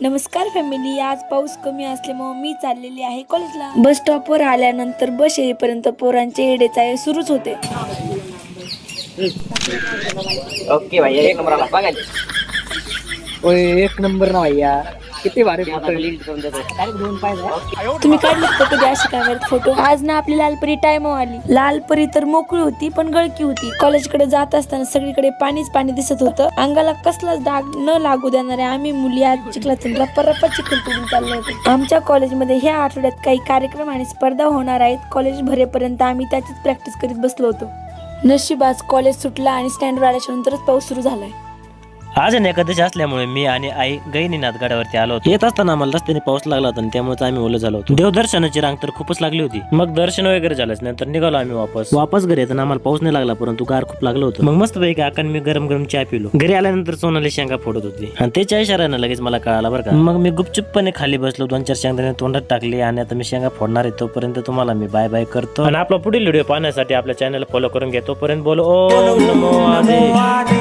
नमस्कार फॅमिली आज पाऊस कमी असल्यामुळे मी चाललेली आहे कॉलेजला बस स्टॉपवर आल्यानंतर बस येईपर्यंत पोरांचे येडेचाळे सुरूच होते. ओके भैया एक नंबर आला. बघा. ओय एक नंबर ना भैया किती भारी फोटो तुम्ही काढले का कधी असे काय फोटो आज ना आपली लालपरी टाइम आली. लालपरी तर मोकळी होती पण गळकी होती. कॉलेजकडे जात असताना सगळीकडे पाणीच पाणी दिसत होतं. अंगाला कसलाच डाग न लागू देणारे आम्ही मुली आज चिखलातून रप्पा रप्पा चिखल तुडून चाललो होतो. आमच्या कॉलेजमध्ये ह्या आठवड्यात काही कार्यक्रम आणि स्पर्धा होणार आहेत. कॉलेज भरेपर्यंत आम्ही त्याचीच प्रॅक्टिस करीत बसलो होतो. नशीब आज कॉलेज सुटला आणि स्टँडवर आल्याच्या नंतरच पाऊस सुरू झालाय. आज आहे एकादशी असल्यामुळे मी आणि आई गैनीनाथ गडावरती आलो होतो. येत असताना आम्हाला रस्त्याने पाऊस लागला होता आणि त्यामुळे आम्ही ओलं झालो होतो. देवदर्शनाची रांग तर खूपच लागली होती. मग दर्शन वगैरे झालंच नंतर निघालो आम्ही वापस. वापस घरी येताना आम्हाला पाऊस नाही लागला परंतु गार खूप लागलं होतं. मग मस्त पैकी आकान मी गरम गरम चहा पिलो. घरी आल्यानंतर सोनाली शेंगा फोडत होती. आणि त्याच्या इशाऱ्यानं लगेच मला कळाला बरं का. मग मी गुपचुपपणे खाली बसलो दोन चार शेंगाने तोंडात टाकली आणि आता मी शेंगा फोडणार आहे तोपर्यंत तुम्हाला मी बाय बाय करतो. आणि आपला पुढील व्हिडिओ पाहण्यासाठी आपल्या चॅनल फॉलो करून घेतो पर्यंत बोलो ओ नमो आदे